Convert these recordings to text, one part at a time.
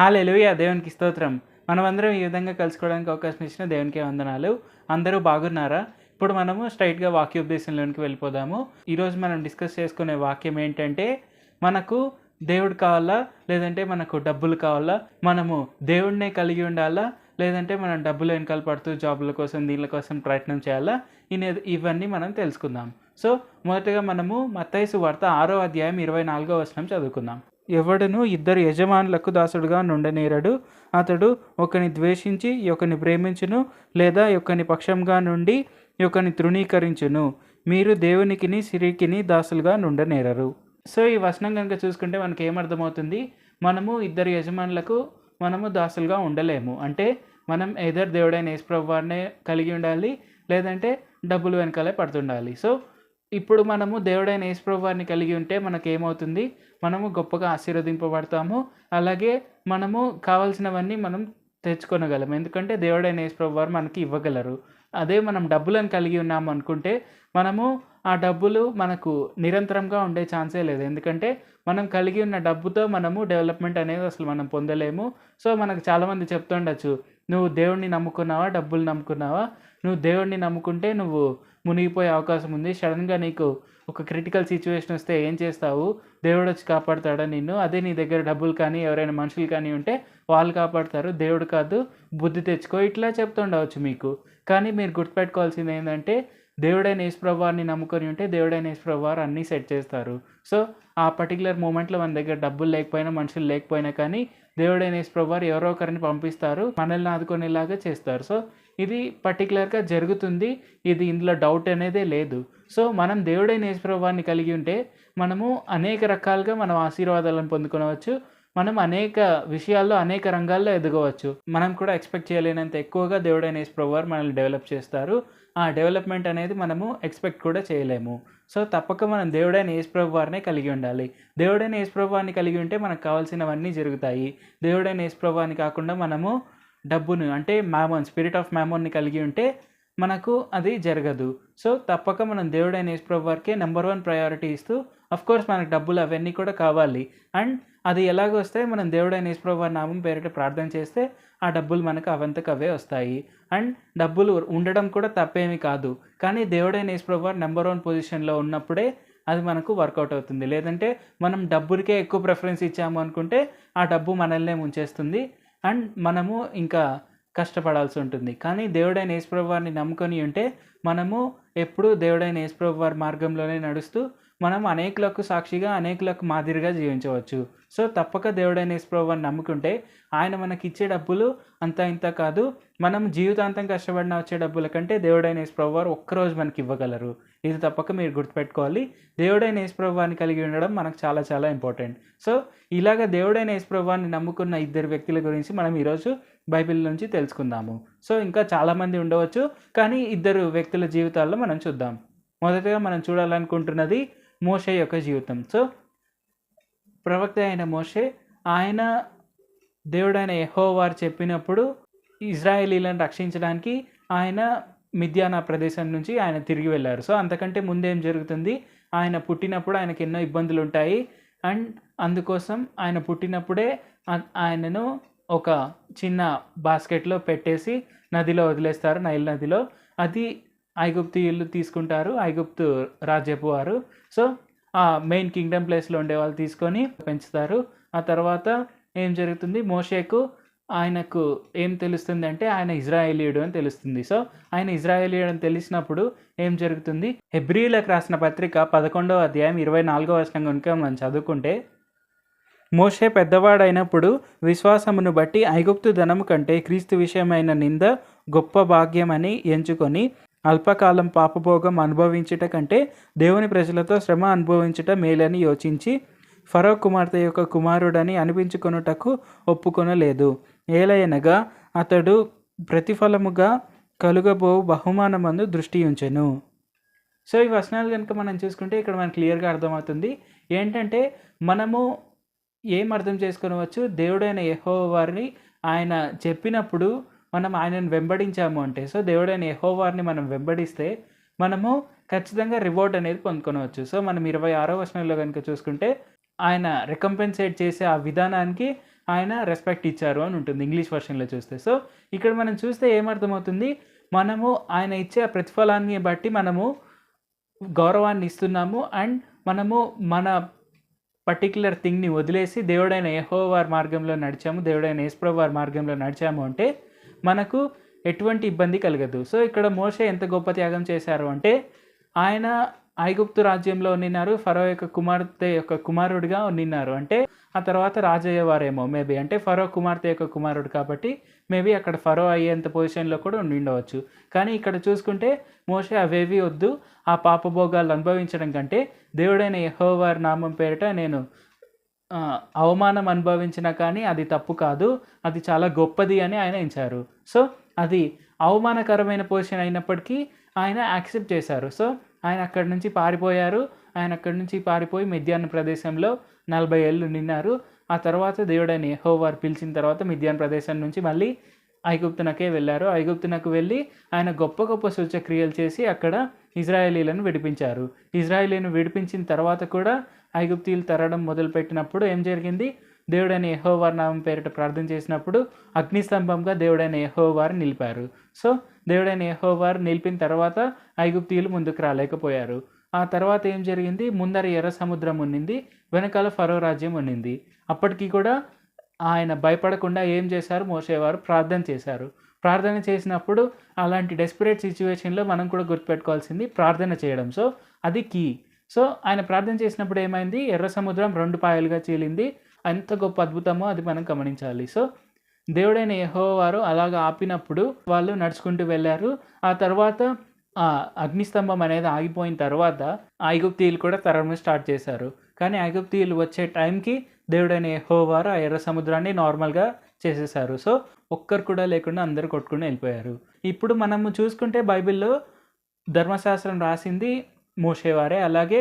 Hallelujah దేవునికి స్తోత్రం. మనమందరం ఈ విధంగా కలుసుకోవడానికి అవకాశం ఇచ్చిన దేవునికి వందనాలు. అందరూ బాగున్నారా? ఇప్పుడు మనము స్ట్రైట్గా వాక్యోపదేశంలోనికి వెళ్ళిపోదాము. ఈరోజు మనం డిస్కస్ చేసుకునే వాక్యం ఏంటంటే మనకు దేవుడు కావాలా? లేదంటే మనకు డబ్బులు కావాలా? మనము దేవుడినే కలిగి ఉండాలా? లేదంటే మనం డబ్బులు వెనకాల పడుతూ జాబుల కోసం దీనిల కోసం ప్రయత్నం చేయాలా? ఇవన్నీ మనం తెలుసుకుందాం. సో మొదటగా మనము మత్తైసు వార్త ఆరో అధ్యాయం ఇరవై నాలుగో వచనం చదువుకుందాం. ఎవడును ఇద్దరు యజమానులకు దాసుడుగా నుండనేరడు. అతడు ఒకని ద్వేషించి ఒకని ప్రేమించును లేదా ఒకని పక్షంగా నుండి ఒకని తృణీకరించును. మీరు దేవునికిని సిరికిని దాసులుగా నుండనేరరు. సో ఈ వచనం కనుక చూసుకుంటే మనకి ఏమర్థమవుతుంది? మనము ఇద్దరు యజమానులకు మనము దాసులుగా ఉండలేము. అంటే మనం ఎదర్ దేవుడైన యేసుప్రభు వారినే కలిగి ఉండాలి లేదంటే డబ్బులు వెనకాలే పడుతుండాలి. సో ఇప్పుడు మనము దేవుడైన యేసుప్రభు వారిని కలిగి ఉంటే మనకు ఏమవుతుంది మనము గొప్పగా ఆశీర్వదింపబడతాము. అలాగే మనము కావాల్సినవన్నీ మనం తెచ్చుకొనగలం. ఎందుకంటే దేవుడైన యేసుప్రభు వారు మనకి ఇవ్వగలరు. అదే మనం డబ్బులను కలిగి ఉన్నాము అనుకుంటే మనము ఆ డబ్బులు మనకు నిరంతరంగా ఉండే ఛాన్సే లేదు. ఎందుకంటే మనం కలిగి ఉన్న డబ్బుతో మనము డెవలప్మెంట్ అనేది అసలు మనం పొందలేము. సో మనకు చాలామంది చెప్తుండొచ్చు నువ్వు దేవుడిని నమ్ముకున్నావా? డబ్బులు నమ్ముకున్నావా? నువ్వు దేవుడిని నమ్ముకుంటే నువ్వు మునిగిపోయే అవకాశం ఉంది. సడన్గా నీకు ఒక క్రిటికల్ సిచ్యువేషన్ వస్తే ఏం చేస్తావు? దేవుడు వచ్చి కాపాడుతాడా నిన్ను? అదే నీ దగ్గర డబ్బులు కానీ ఎవరైనా మనుషులు కానీ ఉంటే వాళ్ళు కాపాడుతారు. దేవుడు కాదు బుద్ధి తెచ్చుకో. ఇట్లా చెప్తుండవచ్చు మీకు. కానీ మీరు గుర్తుపెట్టుకోవాల్సింది ఏంటంటే దేవుడైన యేసుప్రభువారిని నమ్ముకొని ఉంటే దేవుడైన యేసుప్రభువారు అన్నీ సెట్ చేస్తారు. సో ఆ పర్టికులర్ మూమెంట్లో మన దగ్గర డబ్బులు లేకపోయినా మనుషులు లేకపోయినా కానీ దేవుడైన యేసుప్రభువారు ఎవరో ఒకరిని పంపిస్తారు. మనల్ని ఆదుకునేలాగా చేస్తారు. సో ఇది పర్టికులర్గా జరుగుతుంది. ఇది ఇందులో డౌట్ అనేదే లేదు. సో మనం దేవుడైన యేసుప్రభువాన్ని కలిగి ఉంటే మనము అనేక రకాలుగా మనం ఆశీర్వాదాలను పొందుకోవచ్చు. మనం అనేక విషయాల్లో అనేక రంగాల్లో ఎదగవచ్చు. మనం కూడా ఎక్స్పెక్ట్ చేయలేనంత ఎక్కువగా దేవుడైన యేసుప్రభు వారు మనల్ని డెవలప్ చేస్తారు. ఆ డెవలప్మెంట్ అనేది మనము ఎక్స్పెక్ట్ కూడా చేయలేము. సో తప్పక మనం దేవుడైన యేసుప్రభు వారినే కలిగి ఉండాలి. దేవుడైన యేసుప్రభు వారిని కలిగి ఉంటే మనకు కావాల్సినవన్నీ జరుగుతాయి. దేవుడైన యేసుప్రభు వారిని కాకుండా మనము డబ్బును అంటే మ్యామోన్ స్పిరిట్ ఆఫ్ మ్యామోన్ని కలిగి ఉంటే మనకు అది జరగదు. సో తప్పక మనం దేవుడైన యేసుప్రభు వారికే నెంబర్ వన్ ప్రయారిటీ ఇస్తూ అఫ్ కోర్స్ మనకు డబ్బులు అవన్నీ కూడా కావాలి. అండ్ అది ఎలాగొస్తే మనం దేవుడైన యేసుప్రభు వారి నామం పేరిట ప్రార్థన చేస్తే ఆ డబ్బులు మనకు అవంతకు అవే వస్తాయి. అండ్ డబ్బులు ఉండడం కూడా తప్పేమీ కాదు. కానీ దేవుడైన యేసుప్రభు వారు నెంబర్ వన్ పొజిషన్లో ఉన్నప్పుడే అది మనకు వర్కౌట్ అవుతుంది. లేదంటే మనం డబ్బులకే ఎక్కువ ప్రిఫరెన్స్ ఇచ్చాము అనుకుంటే ఆ డబ్బు మనల్నే ముంచేస్తుంది. అండ్ మనము ఇంకా కష్టపడాల్సి ఉంటుంది. కానీ దేవుడైన యేసుప్రభు వారిని నమ్ముకొని ఉంటే మనము ఎప్పుడూ దేవుడైన యేసుప్రభు వారి మార్గంలోనే నడుస్తూ మనం అనేకులకు సాక్షిగా అనేకులకు మాదిరిగా జీవించవచ్చు. సో తప్పక దేవుడైన యేసుప్రభు వారిని నమ్ముకుంటే ఆయన మనకి ఇచ్చే డబ్బులు అంత ఇంత కాదు. మనం జీవితాంతం కష్టపడిన వచ్చే డబ్బుల కంటే దేవుడైన యేసుప్రభు వారు ఒక్కరోజు మనకి ఇవ్వగలరు. ఇది తప్పక మీరు గుర్తుపెట్టుకోవాలి. దేవుడైన యేసుప్రభువాన్ని కలిగి ఉండడం మనకు చాలా చాలా ఇంపార్టెంట్. సో ఇలాగ దేవుడైన యేసుప్రభువాన్ని నమ్ముకున్న ఇద్దరు వ్యక్తుల గురించి మనం ఈరోజు బైబిల్ నుంచి తెలుసుకుందాము. సో ఇంకా చాలామంది ఉండవచ్చు కానీ ఇద్దరు వ్యక్తుల జీవితాల్లో మనం చూద్దాం. మొదటగా మనం చూడాలనుకుంటున్నది మోషే యొక్క జీవితం. సో ప్రవక్త అయిన మోషే ఆయన దేవుడైన ఎహో వారు చెప్పినప్పుడు ఇజ్రాయేలీలను రక్షించడానికి ఆయన మిథ్యానా ప్రదేశం నుంచి ఆయన తిరిగి వెళ్ళారు. సో అంతకంటే ముందేం జరుగుతుంది? ఆయన పుట్టినప్పుడు ఆయనకి ఎన్నో ఇబ్బందులు ఉంటాయి. అండ్ అందుకోసం ఆయన పుట్టినప్పుడే ఆయనను ఒక చిన్న బాస్కెట్లో పెట్టేసి నదిలో వదిలేస్తారు నైల్ నదిలో. అది ఐగుప్తీయులు తీసుకుంటారు ఐగుప్తు రాజ్యపు వారు. సో ఆ మెయిన్ కింగ్డమ్ ప్లేస్లో ఉండే వాళ్ళు తీసుకొని పెంచుతారు. ఆ తర్వాత ఏం జరుగుతుంది? మోషేకు ఆయనకు ఏం తెలుస్తుంది అంటే ఆయన ఇజ్రాయేలీయుడు అని తెలుస్తుంది. సో ఆయన ఇజ్రాయేలీయుడు అని తెలిసినప్పుడు ఏం జరుగుతుంది? హెబ్రియులకు రాసిన పత్రిక పదకొండవ అధ్యాయం ఇరవై నాలుగో వచనం కనుక మనం చదువుకుంటే మోషే పెద్దవాడైనప్పుడు విశ్వాసమును బట్టి ఐగుప్తు ధనము కంటే క్రీస్తు విషయమైన నింద గొప్ప భాగ్యమని ఎంచుకొని అల్పకాలం పాపభోగం అనుభవించుట కంటే దేవుని ప్రజలతో శ్రమ అనుభవించుట మేలని యోచించి ఫరో కుమార్తె యొక్క కుమారుడని అనిపించుకొనుటకు ఒప్పుకొనలేదు. ఏలయనగా అతడు ప్రతిఫలముగా కలుగబో బహుమానమందు దృష్టి ఉంచెను సో ఈ వచనాలు కనుక మనం చూసుకుంటే ఇక్కడ మనకు క్లియర్గా అర్థమవుతుంది. ఏంటంటే మనము ఏం అర్థం చేసుకోవచ్చు దేవుడైన యహో వారిని ఆయన చెప్పినప్పుడు మనం ఆయనను వెంబడించాము అంటే. సో దేవుడైన యహో వారిని మనం వెంబడిస్తే మనము ఖచ్చితంగా రివార్డ్ అనేది పొందుకొనవచ్చు. సో మనం ఇరవై ఆరో వచనంలో కనుక చూసుకుంటే ఆయన రికంపెన్సేట్ చేసే ఆ విధానానికి ఆయన రెస్పెక్ట్ ఇచ్చారు అని ఉంటుంది ఇంగ్లీష్ వర్షన్లో చూస్తే. సో ఇక్కడ మనం చూస్తే ఏమర్థమవుతుంది? మనము ఆయన ఇచ్చే ప్రతిఫలాన్ని బట్టి మనము గౌరవాన్ని ఇస్తున్నాము అండ్ మనము మన పర్టిక్యులర్ థింగ్ని వదిలేసి దేవుడైన ఏహో వారి మార్గంలో నడిచాము దేవుడైన యేసుప్రభు వారి మార్గంలో నడిచాము అంటే మనకు ఎటువంటి ఇబ్బంది కలగదు. సో ఇక్కడ మోషే ఎంత గొప్ప త్యాగం చేశారు అంటే ఆయన ఐగుప్తు రాజ్యంలో నిన్నారు ఫరో యొక్క కుమార్తె యొక్క కుమారుడిగా నిన్నారు అంటే ఆ తర్వాత రాజయ్యేవారేమో మేబీ. అంటే ఫరో కుమార్తె యొక్క కుమారుడు కాబట్టి మేబీ అక్కడ ఫరో అయ్యేంత పొజిషన్లో కూడా ఉండి ఉండవచ్చు కానీ ఇక్కడ చూసుకుంటే మోషే అవేవి వద్దు ఆ పాపభోగాలు అనుభవించడం కంటే దేవుడైన యహోవారి నామం పేరిట నేను అవమానం అనుభవించినా కానీ అది తప్పు కాదు అది చాలా గొప్పది అని ఆయన ఎంచారు. సో అది అవమానకరమైన పొజిషన్ అయినప్పటికీ ఆయన యాక్సెప్ట్ చేశారు. సో ఆయన అక్కడి నుంచి పారిపోయారు. ఆయన అక్కడి నుంచి పారిపోయి మిద్యాన్ ప్రదేశంలో నలభై ఏళ్ళు నిన్నారు ఆ తర్వాత దేవుడైన యెహోవారు పిలిచిన తర్వాత మిద్యాన్ ప్రదేశం నుంచి మళ్ళీ ఐగుప్తునకే వెళ్ళారు. ఐగుప్తునకు వెళ్ళి ఆయన గొప్ప గొప్ప సూచక్రియలు చేసి అక్కడ ఇజ్రాయేలీలను విడిపించారు. ఇజ్రాయేలీలను విడిపించిన తర్వాత కూడా ఐగుప్తీయులు తరడం మొదలుపెట్టినప్పుడు ఏం జరిగింది? దేవుడైన ఎహోవార్ నామం పేరిట ప్రార్థన చేసినప్పుడు అగ్నిస్తంభంగా దేవుడైన యెహోవారు నిలిపారు. సో దేవుడైన ఎహోవారు నిలిపిన తర్వాత ఐగుప్తీయులు ముందుకు రాలేకపోయారు. ఆ తర్వాత ఏం జరిగింది? ముందర ఎర్ర సముద్రం ఉన్నింది వెనకాల ఫరో రాజ్యం ఉన్నింది. అప్పటికి కూడా ఆయన భయపడకుండా ఏం చేశారు? మోసేవారు ప్రార్థన చేశారు. ప్రార్థన చేసినప్పుడు అలాంటి డెస్పరేట్ సిచ్యువేషన్లో మనం కూడా గుర్తుపెట్టుకోవాల్సింది ప్రార్థన చేయడం. సో అది కీ సో ఆయన ప్రార్థన చేసినప్పుడు ఏమైంది? ఎర్ర సముద్రం రెండు పాయలుగా చీలింది. ఎంత గొప్ప అద్భుతమో అది మనం గమనించాలి. సో దేవుడైన యెహోవారు అలాగ ఆపినప్పుడు వాళ్ళు నడుచుకుంటూ వెళ్ళారు. ఆ తర్వాత ఆ అగ్నిస్తంభం అనేది ఆగిపోయిన తర్వాత ఐగుప్తీయులు కూడా తరము స్టార్ట్ చేశారు. కానీ ఐగుప్తీయులు వచ్చే టైంకి దేవుడైన యెహోవారు ఆ ఎర్ర సముద్రాన్ని నార్మల్గా చేసేసారు సో ఒక్కరు కూడా లేకుండా అందరూ కొట్టుకుని వెళ్ళిపోయారు. ఇప్పుడు మనము చూసుకుంటే బైబిల్లో ధర్మశాస్త్రం రాసింది మోసేవారే అలాగే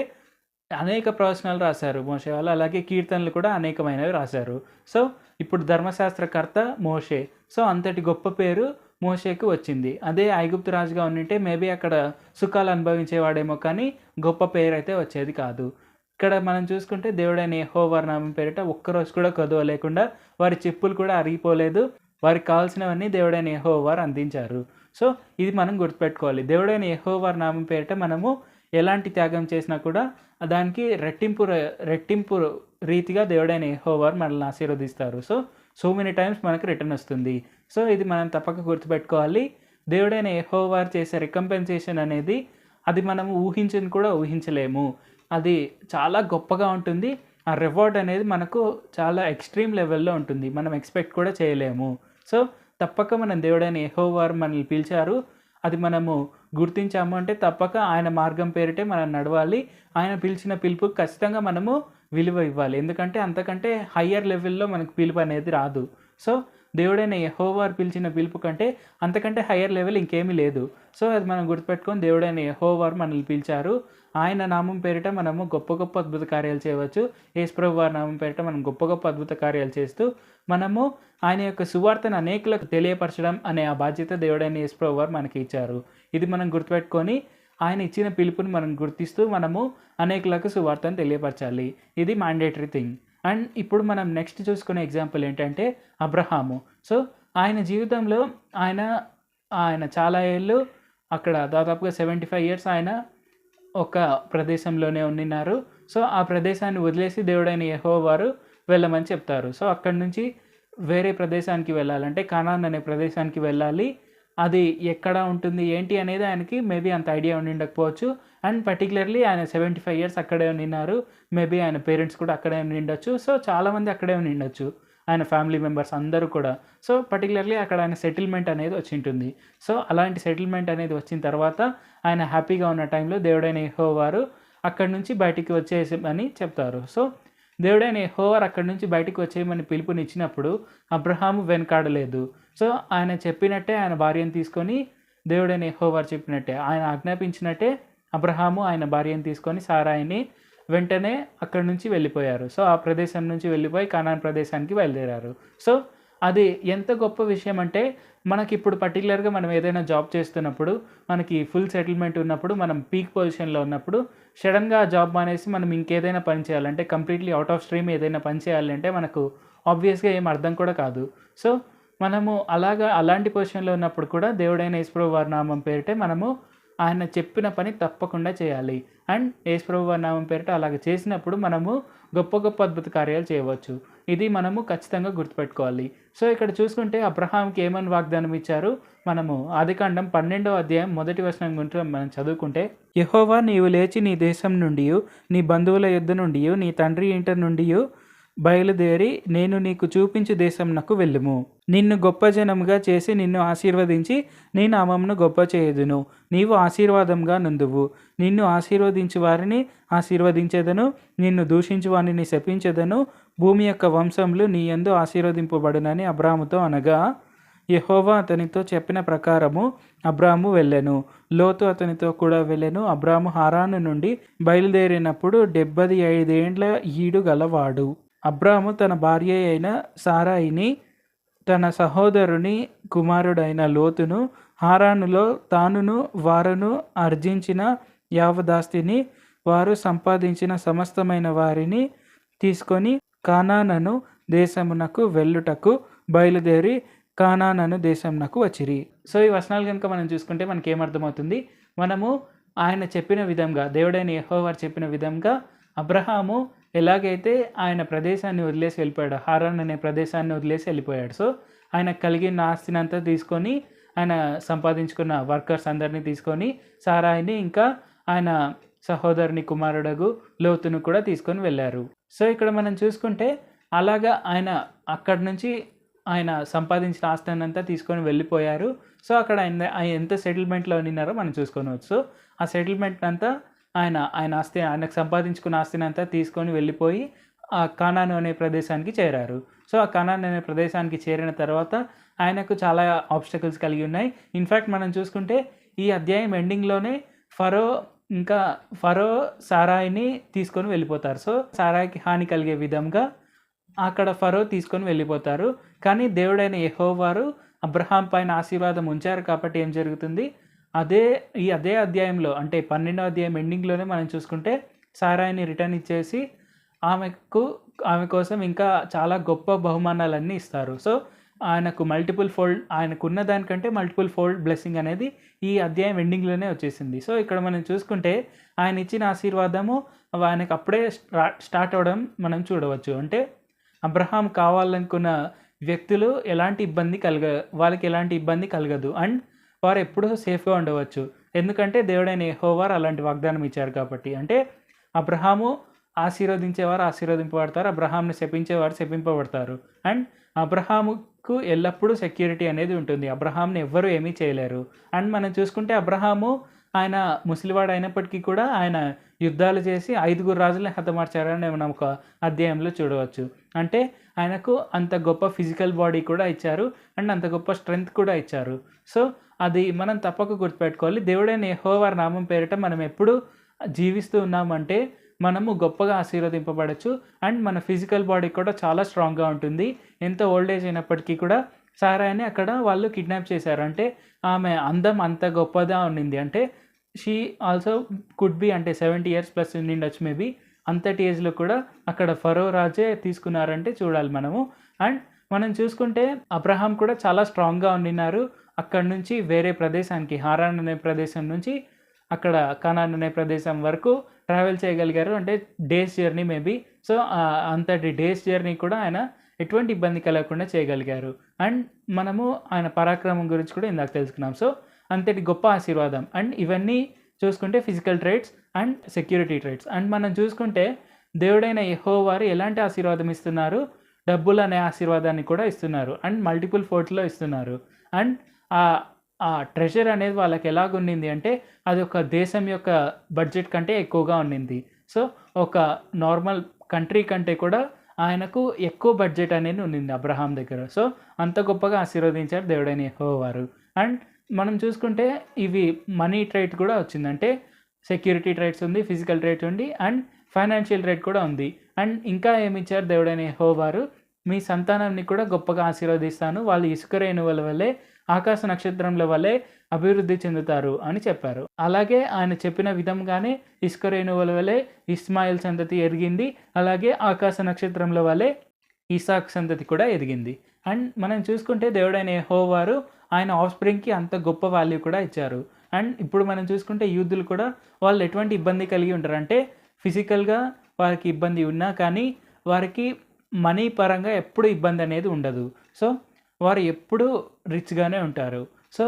అనేక ప్రవచనాలు రాశారు మోసేవాళ్ళు అలాగే కీర్తనలు కూడా అనేకమైనవి రాశారు. సో ఇప్పుడు ధర్మశాస్త్రకర్త మోషే. సో అంతటి గొప్ప పేరు మోషేకి వచ్చింది. అదే ఐగుప్తు రాజుగా ఉండింటే మేబీ అక్కడ సుఖాలు అనుభవించేవాడేమో కానీ గొప్ప పేరు అయితే వచ్చేది కాదు. ఇక్కడ మనం చూసుకుంటే దేవుడైన యెహోవారి నామం పేరిట ఒక్కరోజు కూడా కొదవ లేకుండా వారి చెప్పులు కూడా అరిగిపోలేదు. వారికి కావాల్సినవన్నీ దేవుడైన యెహోవారు అందించారు. సో ఇది మనం గుర్తుపెట్టుకోవాలి. దేవుడైన యెహోవారి నామం పేరిట మనము ఎలాంటి త్యాగం చేసినా కూడా దానికి రెట్టింపు రెట్టింపు రీతిగా దేవుడైన హోవర్ మనల్ని ఆశీర్వదిస్తారు. సో సో మెనీ టైమ్స్ మనకు రిటర్న్ వస్తుంది. సో ఇది మనం తప్పక గుర్తుపెట్టుకోవాలి. దేవుడైన యెహోవారు చేసే రికంపెన్సేషన్ అనేది అది మనం ఊహించని కూడా ఊహించలేము. అది చాలా గొప్పగా ఉంటుంది. ఆ రివార్డ్ అనేది మనకు చాలా ఎక్స్ట్రీమ్ లెవెల్లో ఉంటుంది. మనం ఎక్స్పెక్ట్ కూడా చేయలేము. సో తప్పక మనం దేవుడైన ఎహోవార్ మనల్ని పిలిచారు. అది మనము గుర్తించాము అంటే తప్పక ఆయన మార్గం పేరిటే మనం నడవాలి. ఆయన పిలిచిన పిలుపు ఖచ్చితంగా మనము విలువ ఇవ్వాలి. ఎందుకంటే అంతకంటే హయ్యర్ లెవెల్లో మనకు పిలుపు అనేది రాదు. సో దేవుడైన యహోవార్ పిలిచిన పిలుపు కంటే అంతకంటే హయ్యర్ లెవెల్ ఇంకేమీ లేదు. సో అది మనం గుర్తుపెట్టుకొని దేవుడైన యహోవార్ మనల్ని పిలిచారు. ఆయన నామం పేరిట మనము గొప్ప గొప్ప అద్భుత కార్యాలు చేయవచ్చు. యేసుప్రభు వారి నామం పేరిట మనం గొప్ప గొప్ప అద్భుత కార్యాలు చేస్తూ మనము ఆయన యొక్క సువార్తను అనేకులకు తెలియపరచడం అనే ఆ బాధ్యత దేవుడైన యేసుప్రభు వారు మనకి ఇచ్చారు. ఇది మనం గుర్తుపెట్టుకొని ఆయన ఇచ్చిన పిలుపుని మనం గుర్తిస్తూ మనము అనేకులకు సువార్తను తెలియపరచాలి. ఇది మ్యాండేటరీ థింగ్ అండ్ ఇప్పుడు మనం నెక్స్ట్ చూసుకునే ఎగ్జాంపుల్ ఏంటంటే అబ్రహాము. సో ఆయన జీవితంలో ఆయన ఆయన చాలా ఏళ్ళు అక్కడ దాదాపుగా సెవెంటీ ఫైవ్ ఇయర్స్ ఆయన ఒక ప్రదేశంలోనే ఉండినారు. సో ఆ ప్రదేశాన్ని వదిలేసి దేవుడైన యహో వారు వెళ్ళమని చెప్తారు. సో అక్కడి నుంచి వేరే ప్రదేశానికి వెళ్ళాలంటే కనాన్ అనే ప్రదేశానికి వెళ్ళాలి. అది ఎక్కడ ఉంటుంది ఏంటి అనేది ఆయనకి మేబీ అంత ఐడియా ఉండి ఉండకపోవచ్చు అండ్ పర్టికులర్లీ ఆయన సెవెంటీ ఫైవ్ ఇయర్స్ అక్కడే ఉండినారు. మేబీ ఆయన పేరెంట్స్ కూడా అక్కడే ఉండి ఉండొచ్చు. సో చాలామంది అక్కడే ఉండి ఉండొచ్చు. ఆయన ఫ్యామిలీ మెంబర్స్ అందరూ కూడా. సో పర్టికులర్లీ అక్కడ ఆయన సెటిల్మెంట్ అనేది వచ్చింటుంది. సో అలాంటి సెటిల్మెంట్ అనేది వచ్చిన తర్వాత ఆయన హ్యాపీగా ఉన్న టైంలో దేవుడైన యెహోవా వారు అక్కడి నుంచి బయటికి వచ్చేసమని చెప్తారు. సో దేవుడైన హోవర్ అక్కడి నుంచి బయటికి వచ్చేయమని పిలుపునిచ్చినప్పుడు అబ్రహాము వెనకాడలేదు. సో ఆయన చెప్పినట్టే ఆయన భార్యను తీసుకొని దేవుడైన హోవర్ చెప్పినట్టే. ఆయన ఆజ్ఞాపించినట్టే అబ్రహాము ఆయన భార్యను తీసుకొని సారాయిని వెంటనే అక్కడి నుంచి వెళ్ళిపోయారు. సో ఆ ప్రదేశం నుంచి వెళ్ళిపోయి కనాన్ ప్రదేశానికి బయలుదేరారు. సో అది ఎంత గొప్ప విషయం అంటే మనకి ఇప్పుడు పర్టికులర్గా మనం ఏదైనా జాబ్ చేస్తున్నప్పుడు మనకి ఫుల్ సెటిల్మెంట్ ఉన్నప్పుడు మనం పీక్ పొజిషన్లో ఉన్నప్పుడు సడన్గా ఆ జాబ్ మానేసి మనం ఇంకేదైనా పని చేయాలంటే కంప్లీట్లీ అవుట్ ఆఫ్ స్ట్రీమ్ ఏదైనా పని చేయాలంటే మనకు ఆబ్వియస్గా ఏం అర్థం కూడా కాదు. సో మనము అలాగా అలాంటి పొజిషన్లో ఉన్నప్పుడు కూడా దేవుడైన యేసుప్రభు వారి నామం పేరిటే మనము ఆయన చెప్పిన పని తప్పకుండా చేయాలి. అండ్ యేసుప్రభు నామం పేరిట అలాగ చేసినప్పుడు మనము గొప్ప గొప్ప అద్భుత కార్యాలు చేయవచ్చు. ఇది మనము ఖచ్చితంగా గుర్తుపెట్టుకోవాలి. సో ఇక్కడ చూసుకుంటే అబ్రహాంకి ఏమని వాగ్దానం ఇచ్చారు? మనము ఆదికాండం పన్నెండవ అధ్యాయం మొదటి వచనం గురించి మనం చదువుకుంటే యహోవా నీవు లేచి నీ దేశం నుండి నీ బంధువుల యుద్ధ నుండి నీ తండ్రి ఇంటర్ నుండి బయలుదేరి నేను నీకు చూపించు దేశంనకు వెళ్ళుము. నిన్ను గొప్ప జనముగా చేసి నిన్ను ఆశీర్వదించి నీ నామమును గొప్ప చేయుదును. నీవు ఆశీర్వాదంగా నుందువు. నిన్ను ఆశీర్వదించు వారిని ఆశీర్వదించేదను. నిన్ను దూషించు వారిని శపించేదను. భూమి యొక్క వంశములు నీ యందు ఆశీర్వదింపబడునని అబ్రాముతో అనగా యహోవా అతనితో చెప్పిన ప్రకారము అబ్రాము వెళ్ళెను. లోతు అతనితో కూడా వెళ్ళెను. అబ్రాము హారాను నుండి బయలుదేరినప్పుడు డెబ్బది ఐదేండ్ల ఈడు గలవాడు. అబ్రాహము తన భార్య అయిన సారాయిని తన సహోదరుని కుమారుడైన లోతును హారానులో తానును వారును ఆర్జించిన యావదాస్తిని వారు సంపాదించిన సమస్తమైన వారిని తీసుకొని కానానను దేశమునకు వెళ్ళుటకు బయలుదేరి కానానను దేశంనకు వచ్చిరి. సో ఈ వచనాలు కనుక మనం చూసుకుంటే మనకి ఏమర్థమవుతుంది మనము ఆయన చెప్పిన విధంగా దేవుడైన యెహోవారు చెప్పిన విధంగా అబ్రహాము ఎలాగైతే ఆయన ప్రదేశాన్ని వదిలేసి వెళ్ళిపోయాడు హారాన్ అనే ప్రదేశాన్ని వదిలేసి వెళ్ళిపోయాడు. సో ఆయన కలిగిన ఆస్తిని అంతా తీసుకొని ఆయన సంపాదించుకున్న వర్కర్స్ అందరినీ తీసుకొని సారాయిని ఇంకా ఆయన సహోదరుని కుమారుడగు లోతును కూడా తీసుకొని వెళ్ళారు. సో ఇక్కడ మనం చూసుకుంటే అలాగా ఆయన అక్కడి నుంచి ఆయన సంపాదించిన ఆస్తిని అంతా తీసుకొని వెళ్ళిపోయారు. సో అక్కడ ఆయన ఆయన ఎంత సెటిల్మెంట్లో ఉన్నారో మనం చూసుకోవచ్చు. సో ఆ సెటిల్మెంట్ అంతా ఆయన ఆయన ఆస్తి ఆయనకు సంపాదించుకున్న ఆస్తిని అంతా తీసుకొని వెళ్ళిపోయి ఆ కానాను అనే ప్రదేశానికి చేరారు. సో ఆ కానాన్ అనే ప్రదేశానికి చేరిన తర్వాత ఆయనకు చాలా ఆబ్స్టకల్స్ కలిగి ఉన్నాయి. ఇన్ఫ్యాక్ట్ మనం చూసుకుంటే ఈ అధ్యాయం ఎండింగ్లోనే ఫరో ఇంకా ఫరో సారాయిని తీసుకొని వెళ్ళిపోతారు. సో సారాయికి హాని కలిగే విధంగా అక్కడ ఫరో తీసుకొని వెళ్ళిపోతారు. కానీ దేవుడైన యెహోవారు అబ్రహాం పైన ఆశీర్వాదం ఉంచారు కాబట్టి ఏం జరుగుతుంది? అదే ఈ అదే అధ్యాయంలో అంటే పన్నెండో అధ్యాయం ఎండింగ్లోనే మనం చూసుకుంటే సారాయిని రిటర్న్ ఇచ్చేసి ఆమెకు ఆమె కోసం ఇంకా చాలా గొప్ప బహుమానాలన్నీ ఇస్తారు. సో ఆయనకు మల్టిపుల్ ఫోల్డ్ ఆయనకున్న దానికంటే మల్టిపుల్ ఫోల్డ్ బ్లెస్సింగ్ అనేది ఈ అధ్యాయం ఎండింగ్లోనే వచ్చేసింది. సో ఇక్కడ మనం చూసుకుంటే ఆయన ఇచ్చిన ఆశీర్వాదము ఆయనకు అప్పుడే స్టార్ట్ స్టార్ట్ అవ్వడం మనం చూడవచ్చు. అంటే అబ్రహాం కావాలనుకున్న వ్యక్తులు ఎలాంటి ఇబ్బంది కలగ వాళ్ళకి ఎలాంటి ఇబ్బంది కలగదు. అండ్ వారు ఎప్పుడూ సేఫ్గా ఉండవచ్చు. ఎందుకంటే దేవుడైన ఎహోవారు అలాంటి వాగ్దానం ఇచ్చారు కాబట్టి. అంటే అబ్రహాము ఆశీర్వదించేవారు ఆశీర్వదింపబడతారు అబ్రహాంని శపించేవారు శపింపబడతారు. అండ్ అబ్రహాముకు ఎల్లప్పుడూ సెక్యూరిటీ అనేది ఉంటుంది. అబ్రహాంని ఎవ్వరూ ఏమీ చేయలేరు. అండ్ మనం చూసుకుంటే అబ్రహాము ఆయన ముసలివాడు అయినప్పటికీ కూడా ఆయన యుద్ధాలు చేసి ఐదుగురు రాజుల్ని హతమార్చారని మనం ఒక అధ్యాయంలో చూడవచ్చు. అంటే ఆయనకు అంత గొప్ప ఫిజికల్ బాడీ కూడా ఇచ్చారు అండ్ అంత గొప్ప స్ట్రెంగ్త్ కూడా ఇచ్చారు. సో అది మనం తప్పక గుర్తుపెట్టుకోవాలి. దేవుడైన యెహోవారి నామం పేరిట మనం ఎప్పుడు జీవిస్తూ ఉన్నామంటే మనము గొప్పగా ఆశీర్వదింపబడచ్చు అండ్ మన ఫిజికల్ బాడీ కూడా చాలా స్ట్రాంగ్గా ఉంటుంది. ఎంత ఓల్డ్ ఏజ్ అయినప్పటికీ కూడా సారాని అక్కడ వాళ్ళు కిడ్నాప్ చేశారు. అంటే ఆమె అందం అంత గొప్పగా ఉండింది అంటే షీ ఆల్సో కుడ్ బి అంటే సెవెంటీ ఇయర్స్ ప్లస్ ఉండిండొచ్చు మేబీ అంతటి ఏజ్లో కూడా అక్కడ ఫరో రాజే తీసుకున్నారంటే చూడాలి మనము. అండ్ మనం చూసుకుంటే అబ్రహాం కూడా చాలా స్ట్రాంగ్గా ఉండినారు. అక్కడ నుంచి వేరే ప్రదేశానికి హారాన్ అనే ప్రదేశం నుంచి అక్కడ కనాన్ అనే ప్రదేశం వరకు ట్రావెల్ చేయగలిగారు. అంటే డేస్ జర్నీ మేబీ సో అంతటి డేస్ జర్నీ కూడా ఆయన ఎటువంటి ఇబ్బంది కలగకుండా చేయగలిగారు. అండ్ మనము ఆయన పరాక్రమం గురించి కూడా ఇందాక తెలుసుకున్నాం. సో అంతటి గొప్ప ఆశీర్వాదం. అండ్ ఇవన్నీ చూసుకుంటే physical traits and security traits and మనం చూసుకుంటే దేవుడైన ఎహో వారు ఎలాంటి ఆశీర్వాదం ఇస్తున్నారు? డబ్బులు అనే ఆశీర్వాదాన్ని కూడా ఇస్తున్నారు. అండ్ మల్టిపుల్ ఫోర్ట్లో ఇస్తున్నారు. అండ్ ఆ ఆ ట్రెజర్ అనేది వాళ్ళకి ఎలాగుండింది అంటే అది ఒక దేశం యొక్క బడ్జెట్ కంటే ఎక్కువగా ఉండింది. సో ఒక నార్మల్ కంట్రీ కంటే కూడా ఆయనకు ఎక్కువ బడ్జెట్ అనేది ఉండింది అబ్రహాం దగ్గర. సో అంత గొప్పగా ఆశీర్వదించారు దేవుడైన ఎహో వారు అండ్ మనం చూసుకుంటే ఇవి మనీ ట్రేట్ కూడా వచ్చింది. అంటే సెక్యూరిటీ ట్రేట్స్ ఉంది ఫిజికల్ ట్రేట్ ఉంది అండ్ ఫైనాన్షియల్ ట్రేట్ కూడా ఉంది. అండ్ ఇంకా ఏమి ఇచ్చారు దేవుడైన? హోవారు మీ సంతానాన్ని కూడా గొప్పగా ఆశీర్వదిస్తాను. వాళ్ళు ఇసుక రేణువుల వల్లే ఆకాశ నక్షత్రంల వల్లే అభివృద్ధి చెందుతారు అని చెప్పారు. అలాగే ఆయన చెప్పిన విధంగానే ఇసుక రేణువుల వల్లే ఇస్మాయిల్ సంతతి ఎరిగింది. అలాగే ఆకాశ నక్షత్రంల వల్లే ఇసాక్ సంతతి కూడా ఎదిగింది అండ్ మనం చూసుకుంటే దేవుడైన? యెహోవారు ఆయన ఆఫ్స్ప్రింగ్కి అంత గొప్ప వాల్యూ కూడా ఇచ్చారు. అండ్ ఇప్పుడు మనం చూసుకుంటే యూత్లు కూడా వాళ్ళు ఎటువంటి ఇబ్బంది కలిగి ఉంటారు అంటే ఫిజికల్గా వారికి ఇబ్బంది ఉన్నా కానీ వారికి మనీ పరంగా ఎప్పుడు ఇబ్బంది అనేది ఉండదు. సో వారు ఎప్పుడూ రిచ్గానే ఉంటారు. సో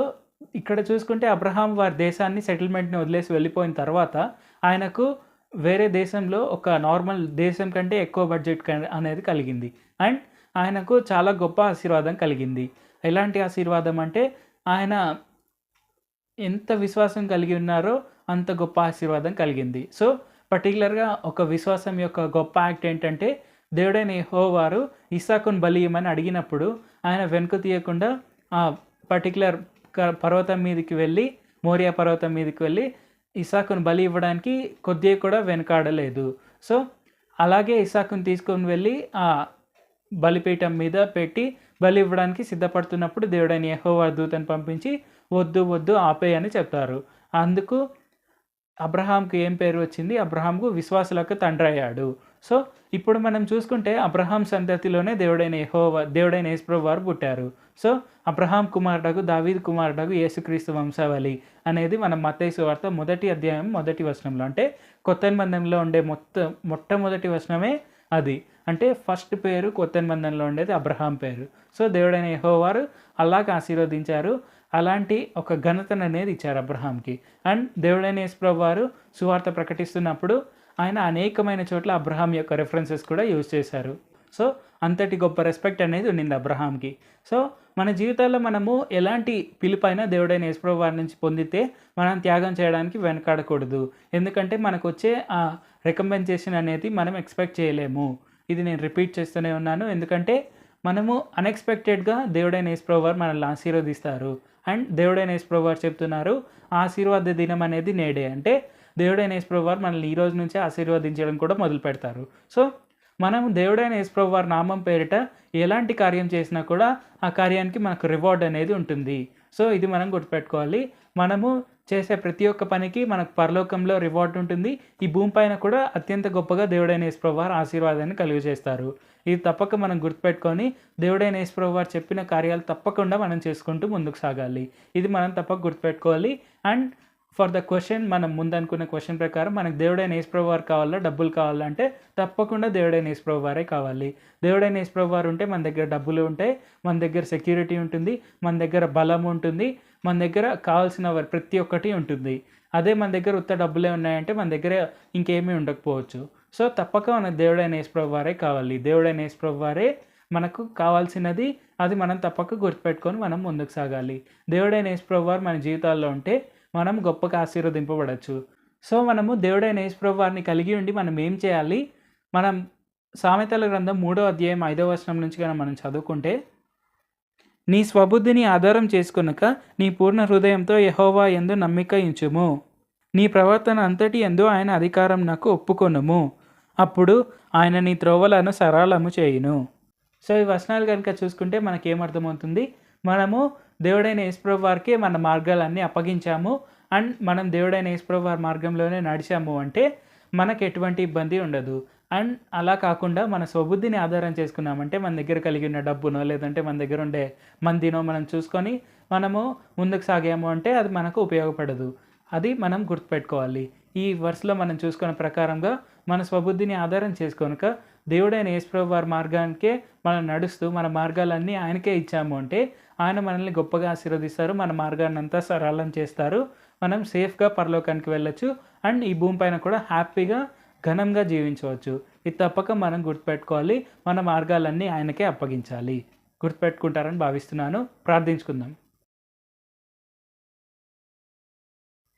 ఇక్కడ చూసుకుంటే అబ్రహాం వారి దేశాన్ని సెటిల్మెంట్ని వదిలేసి వెళ్ళిపోయిన తర్వాత ఆయనకు వేరే దేశంలో ఒక నార్మల్ దేశం కంటే ఎక్కువ బడ్జెట్ అనేది కలిగింది. అండ్ ఆయనకు చాలా గొప్ప ఆశీర్వాదం కలిగింది. ఎలాంటి ఆశీర్వాదం అంటే ఆయన ఎంత విశ్వాసం కలిగి ఉన్నారో అంత గొప్ప ఆశీర్వాదం కలిగింది. సో పర్టికులర్గా ఒక విశ్వాసం యొక్క గొప్ప యాక్ట్ ఏంటంటే దేవుడైన యెహోవారు ఇసాకును బలి ఇవ్వమని అడిగినప్పుడు ఆయన వెనుక తీయకుండా ఆ పర్టికులర్ పర్వతం మీదకి వెళ్ళి మోరియా పర్వతం మీదకి వెళ్ళి ఇసాకును బలి ఇవ్వడానికి కొద్దిగా కూడా వెనకాడలేదు. సో అలాగే ఇసాకును తీసుకొని వెళ్ళి ఆ బలిపీఠం మీద పెట్టి బలి ఇవ్వడానికి సిద్ధపడుతున్నప్పుడు దేవుడైన యెహోవా దూతను పంపించి వద్దు వద్దు ఆపే అని చెప్తారు అందుకు అబ్రహాంకు ఏం పేరు వచ్చింది? అబ్రహాంకు విశ్వాసులకు తండ్రి అయ్యాడు. సో ఇప్పుడు మనం చూసుకుంటే అబ్రహాం సంతతిలోనే దేవుడైన యెహోవా దేవుడైన యేసుప్రభు వారు పుట్టారు. సో అబ్రహాం కుమారుడకు దావీద్ కుమారుడకు యేసుక్రీస్తు వంశావళి అనేది మనం మతేసు వార్త మొదటి అధ్యాయం మొదటి వచనంలో అంటే కొత్త నిబంధనలో ఉండే మొత్తం మొట్టమొదటి వచనమే అది. అంటే ఫస్ట్ పేరు కొత్త నిబంధనలో ఉండేది అబ్రహాం పేరు. సో దేవుడైన యెహోవారు అల్లాకి ఆశీర్వదించారు. అలాంటి ఒక ఘనతను అనేది ఇచ్చారు అబ్రహాంకి. అండ్ దేవుడైన యేసుప్రభు వారు సువార్త ప్రకటిస్తున్నప్పుడు ఆయన అనేకమైన చోట్ల అబ్రహాం యొక్క రెఫరెన్సెస్ కూడా యూజ్ చేశారు. సో అంతటి గొప్ప రెస్పెక్ట్ అనేది ఉండింది అబ్రహాంకి. సో మన జీవితాల్లో మనము ఎలాంటి పిలుపైనా దేవుడైన యేసుప్రభు వారి నుంచి పొందితే మనం త్యాగం చేయడానికి వెనకాడకూడదు. ఎందుకంటే మనకు వచ్చే ఆ రికమెండేషన్ అనేది మనం ఎక్స్పెక్ట్ చేయలేము. ఇది నేను రిపీట్ చేస్తూనే ఉన్నాను. ఎందుకంటే మనము అన్ఎక్స్పెక్టెడ్గా దేవుడైన యేసుప్రభు మనల్ని ఆశీర్వదిస్తారు. అండ్ దేవుడైన యేసుప్రభు చెప్తున్నారు ఆశీర్వాద దినం అనేది నేడే. అంటే దేవుడైన యేసుప్రభు మనల్ని ఈ రోజు నుంచే ఆశీర్వదించడం కూడా మొదలు పెడతారు. సో మనం దేవుడైన యేసుప్రభు నామం పేరిట ఎలాంటి కార్యం చేసినా కూడా ఆ కార్యానికి మనకు రివార్డ్ అనేది ఉంటుంది. సో ఇది మనం గుర్తుపెట్టుకోవాలి. మనము చేసే ప్రతి ఒక్క పనికి మనకు పరలోకంలో రివార్డ్ ఉంటుంది. ఈ భూమి పైన కూడా అత్యంత గొప్పగా దేవుడైన యేసుప్రభువారు ఆశీర్వాదాన్ని ఆశీర్వాదాన్ని కలుగజేస్తారు ఇది తప్పక మనం గుర్తుపెట్టుకొని దేవుడైన యేసుప్రభువారు చెప్పిన కార్యాలు తప్పకుండా మనం చేసుకుంటూ ముందుకు సాగాలి. ఇది మనం తప్పక గుర్తుపెట్టుకోవాలి. అండ్ ఫర్ ద క్వశ్చన్ మనం ముందనుకున్న క్వశ్చన్ ప్రకారం మనకు దేవుడైన యేసుప్రభు వారు కావాలా డబ్బులు కావాలంటే తప్పకుండా దేవుడైన యేసుప్రభు వారే కావాలి. దేవుడైన యేసుప్రభు వారు ఉంటే మన దగ్గర డబ్బులు ఉంటాయి మన దగ్గర సెక్యూరిటీ ఉంటుంది మన దగ్గర బలం ఉంటుంది. మన దగ్గర కావాల్సిన ప్రతి ఒక్కటి ఉంటుంది. అదే మన దగ్గర ఉత్త డబ్బులే ఉన్నాయంటే మన దగ్గర ఇంకేమీ ఉండకపోవచ్చు. సో తప్పక మన దేవుడైన యేసుప్రభు వారే కావాలి. దేవుడైన యేసుప్రభు వారే మనకు కావాల్సినది అది మనం తప్పక గుర్తుపెట్టుకొని మనం ముందుకు సాగాలి. దేవుడైన యేసుప్రభు వారు మన జీవితాల్లో ఉంటే మనం గొప్పగా ఆశీర్వదింపబడచ్చు. సో మనము దేవుడైన యేసుప్రభు వారిని కలిగి ఉండి మనం ఏం చేయాలి? మనం సామెతల గ్రంథం మూడో అధ్యాయం ఐదో వచనం నుంచి కానీ మనం చదువుకుంటే నీ స్వబుద్ధిని ఆధారం చేసుకునక నీ పూర్ణ హృదయంతో యహోవా ఎందు నమ్మిక ఇంచుము. నీ ప్రవర్తన అంతటి ఎందు ఆయన అధికారం నాకు ఒప్పుకొనుము. అప్పుడు ఆయన నీ త్రోవలను సరళము చేయును. సో ఈ వచనాలు కనుక చూసుకుంటే మనకేమర్థమవుతుంది మనము దేవుడైన యేసుప్రభు వారికి మన మార్గాలన్నీ అప్పగించాము. అండ్ మనం దేవుడైన యేసుప్రభు వారి మార్గంలోనే నడిచాము అంటే మనకు ఎటువంటి ఇబ్బంది ఉండదు. అండ్ అలా కాకుండా మన స్వబుద్ధిని ఆధారం చేసుకున్నామంటే మన దగ్గర కలిగి ఉన్న డబ్బునో లేదంటే మన దగ్గర ఉండే మందినో మనం చూసుకొని మనము ముందుకు సాగాము అంటే అది మనకు ఉపయోగపడదు. అది మనం గుర్తుపెట్టుకోవాలి. ఈ వర్స్లో మనం చూసుకున్న ప్రకారంగా మన స్వబుద్ధిని ఆధారం చేసుకొనక దేవుడైన యేసుప్రభు వారి మార్గానికే మనం నడుస్తూ మన మార్గాలన్నీ ఆయనకే ఇచ్చాము అంటే ఆయన మనల్ని గొప్పగా ఆశీర్వదిస్తారు మన మార్గాన్ని అంతా సరళం చేస్తారు. మనం సేఫ్గా పరలోకానికి వెళ్ళొచ్చు. అండ్ ఈ భూమి పైన కూడా హ్యాపీగా ఘనంగా జీవించవచ్చు. ఇది తప్పక మనం గుర్తుపెట్టుకోవాలి. మన మార్గాలన్నీ ఆయనకే అప్పగించాలి. గుర్తుపెట్టుకుంటారని భావిస్తున్నాను. ప్రార్థించుకుందాం.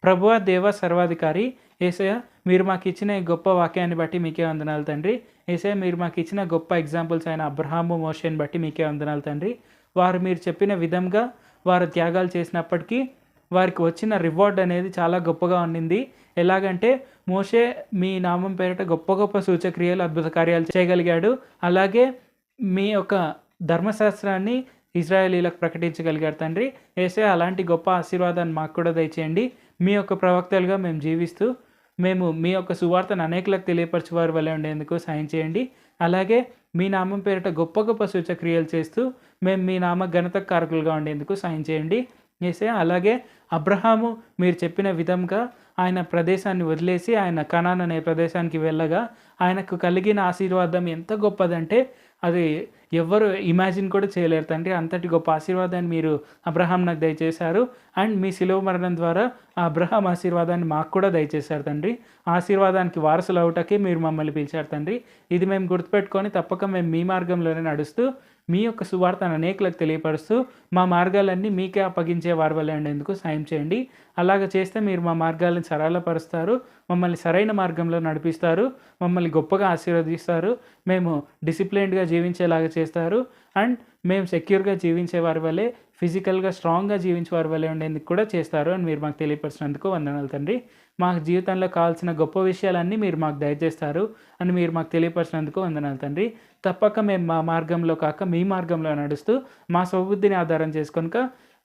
ప్రభువా దేవ సర్వాధికారి ఏసయ మీరు మాకు ఇచ్చిన గొప్ప వాక్యాన్ని బట్టి మీకే వందనాలు తండ్రి. ఏసయ మీరు మాకు ఇచ్చిన గొప్ప ఎగ్జాంపుల్స్ అయిన అబ్రహాము మోషన్ బట్టి మీకే వందనాలు తండ్రి. వారు మీరు చెప్పిన విధంగా వారు త్యాగాలు చేసినప్పటికీ వారికి వచ్చిన రివార్డ్ అనేది చాలా గొప్పగా ఉండింది. ఎలాగంటే మోషే మీ నామం పేరిట గొప్ప గొప్ప సూచక్రియలు అద్భుత కార్యాలు చేయగలిగాడు. అలాగే మీ యొక్క ధర్మశాస్త్రాన్ని ఇజ్రాయేలీలకు ప్రకటించగలిగారు తండ్రి. ఏసే అలాంటి గొప్ప ఆశీర్వాదాన్ని మాకు కూడా దయచేయండి. మీ యొక్క ప్రవక్తలుగా మేము జీవిస్తూ మేము మీ యొక్క సువార్తను అనేకులకు తెలియపరచు వలె వల్ల ఉండేందుకు సాయం చేయండి. అలాగే మీ నామం పేరిట గొప్ప గొప్ప సూచక్రియలు చేస్తూ మేము మీ నామ ఘనత కారకులుగా ఉండేందుకు సాయం చేయండి. చేసే అలాగే అబ్రహాము మీరు చెప్పిన విధంగా ఆయన ప్రదేశాన్ని వదిలేసి ఆయన కనాన్ అనే ప్రదేశానికి వెళ్ళగా ఆయనకు కలిగిన ఆశీర్వాదం ఎంత గొప్పదంటే అది ఎవ్వరు ఇమాజిన్ కూడా చేయలేరు. తండ్రి అంతటి గొప్ప ఆశీర్వాదాన్ని మీరు అబ్రహాం నాకు దయచేశారు. అండ్ మీ శిలువ మరణం ద్వారా ఆ అబ్రహాం ఆశీర్వాదాన్ని మాకు కూడా దయచేశారు తండ్రి. ఆశీర్వాదానికి వారసులు అవుటకే మీరు మమ్మల్ని పిలిచారు తండ్రి. ఇది మేము గుర్తుపెట్టుకొని తప్పక మేము మీ మార్గంలోనే నడుస్తూ మీ యొక్క సువార్తను అనేకులకు తెలియపరుస్తూ మా మార్గాలన్నీ మీకే అప్పగించే వారవలే వల్ల ఉండేందుకు సాయం చేయండి. అలాగ చేస్తే మీరు మా మార్గాలను సరళపరుస్తారు. మమ్మల్ని సరైన మార్గంలో నడిపిస్తారు. మమ్మల్ని గొప్పగా ఆశీర్వదిస్తారు. మేము డిసిప్లైన్డ్గా జీవించేలాగా చేస్తారు. అండ్ మేము సెక్యూర్గా జీవించే వారి వల్లే ఫిజికల్గా స్ట్రాంగ్గా జీవించే వారి వల్లే ఉండేందుకు కూడా చేస్తారు అని మీరు మాకు తెలియపరిచినందుకు వందనాలు తండ్రి. మాకు జీవితంలో కావాల్సిన గొప్ప విషయాలన్నీ మీరు మాకు దయచేస్తారు అని మీరు మాకు తెలియపరిచినందుకు వందనాలు తండ్రి. తప్పక మేము మా మార్గంలో కాక మీ మార్గంలో నడుస్తూ మా స్వబుద్ధిని ఆధారం చేసుకొనక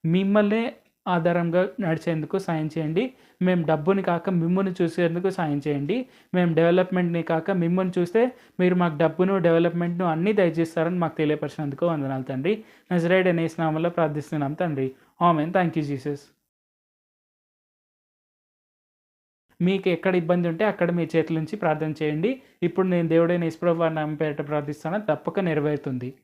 మిమ్మల్ని ఆధారంగా నడిచేందుకు సాయం చేయండి. మేము డబ్బుని కాక మిమ్మల్ని చూసేందుకు సాయం చేయండి. మేము డెవలప్మెంట్ని కాక మిమ్మల్ని చూస్తే మీరు మాకు డబ్బును డెవలప్మెంట్ను అన్నీ దయచేస్తారని మాకు తెలియపరిచినందుకు వందనాలు తండ్రి. నజరైడ్ అనే స్నామంలో ప్రార్థిస్తున్నాం తండ్రి. ఆమెన్. Thank you Jesus. మీకు ఎక్కడ ఇబ్బంది ఉంటే అక్కడ మీ చేతుల నుంచి ప్రార్థన చేయండి. ఇప్పుడు నేను దేవుడైన ఇస్ప్రభు వారి నామం ప్రార్థిస్తాను. తప్పక నెరవేరుతుంది.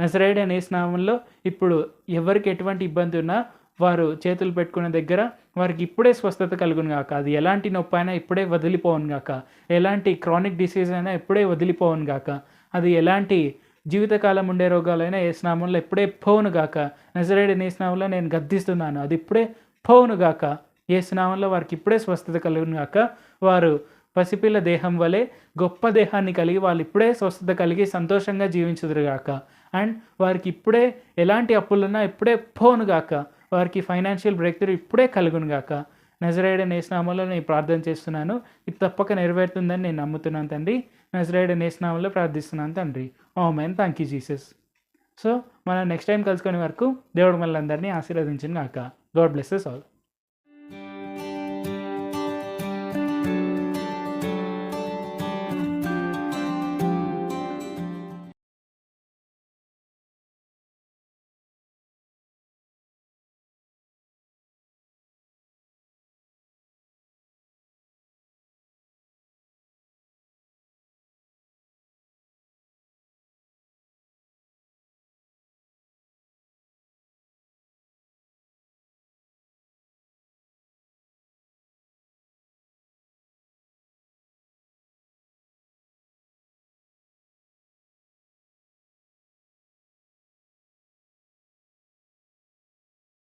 నజరైడ్ అనే స్నామంలో ఇప్పుడు ఎవరికి ఎటువంటి ఇబ్బంది ఉన్నా వారు చేతులు పెట్టుకున్న దగ్గర వారికి ఇప్పుడే స్వస్థత కలుగును గాక. అది ఎలాంటి నొప్పి అయినా ఇప్పుడే వదిలిపోవును గాక. ఎలాంటి క్రానిక్ డిసీజ్ అయినా ఇప్పుడే వదిలిపోవును గాక. అది ఎలాంటి జీవితకాలం ఉండే రోగాలైనా ఏ స్నామంలో ఇప్పుడే పోవును గాక. నజరైడ్ అనే స్నామంలో నేను గద్దిస్తున్నాను. అది ఇప్పుడే పోవును గాక. ఏ స్నామంలో వారికి ఇప్పుడే స్వస్థత కలుగును గాక వారు పసిపిల్ల దేహం వలె గొప్ప దేహాన్ని కలిగి వాళ్ళు ఇప్పుడే స్వస్థత కలిగి సంతోషంగా జీవించుదురుగాక. అండ్ వారికి ఇప్పుడే ఎలాంటి అప్పులున్నా ఇప్పుడే పోను గాక వారికి ఫైనాన్షియల్ బ్రేక్ త్రూ ఇప్పుడే కలుగును గాక నజరేడ్ నేస్నామంలో నేను ప్రార్థన చేస్తున్నాను. ఇది తప్పక నెరవేరుతుందని నేను నమ్ముతున్నాను తండ్రి. నజరేడ్ నేస్నామంలో ప్రార్థిస్తున్నాను తండ్రి. ఓ man thank you Jesus. So మనం నెక్స్ట్ టైం కలుసుకునే వరకు దేవుడు మళ్ళీ అందరినీ ఆశీర్వదించిన గాక గాడ్ బ్లెస్సెస్ ఆల్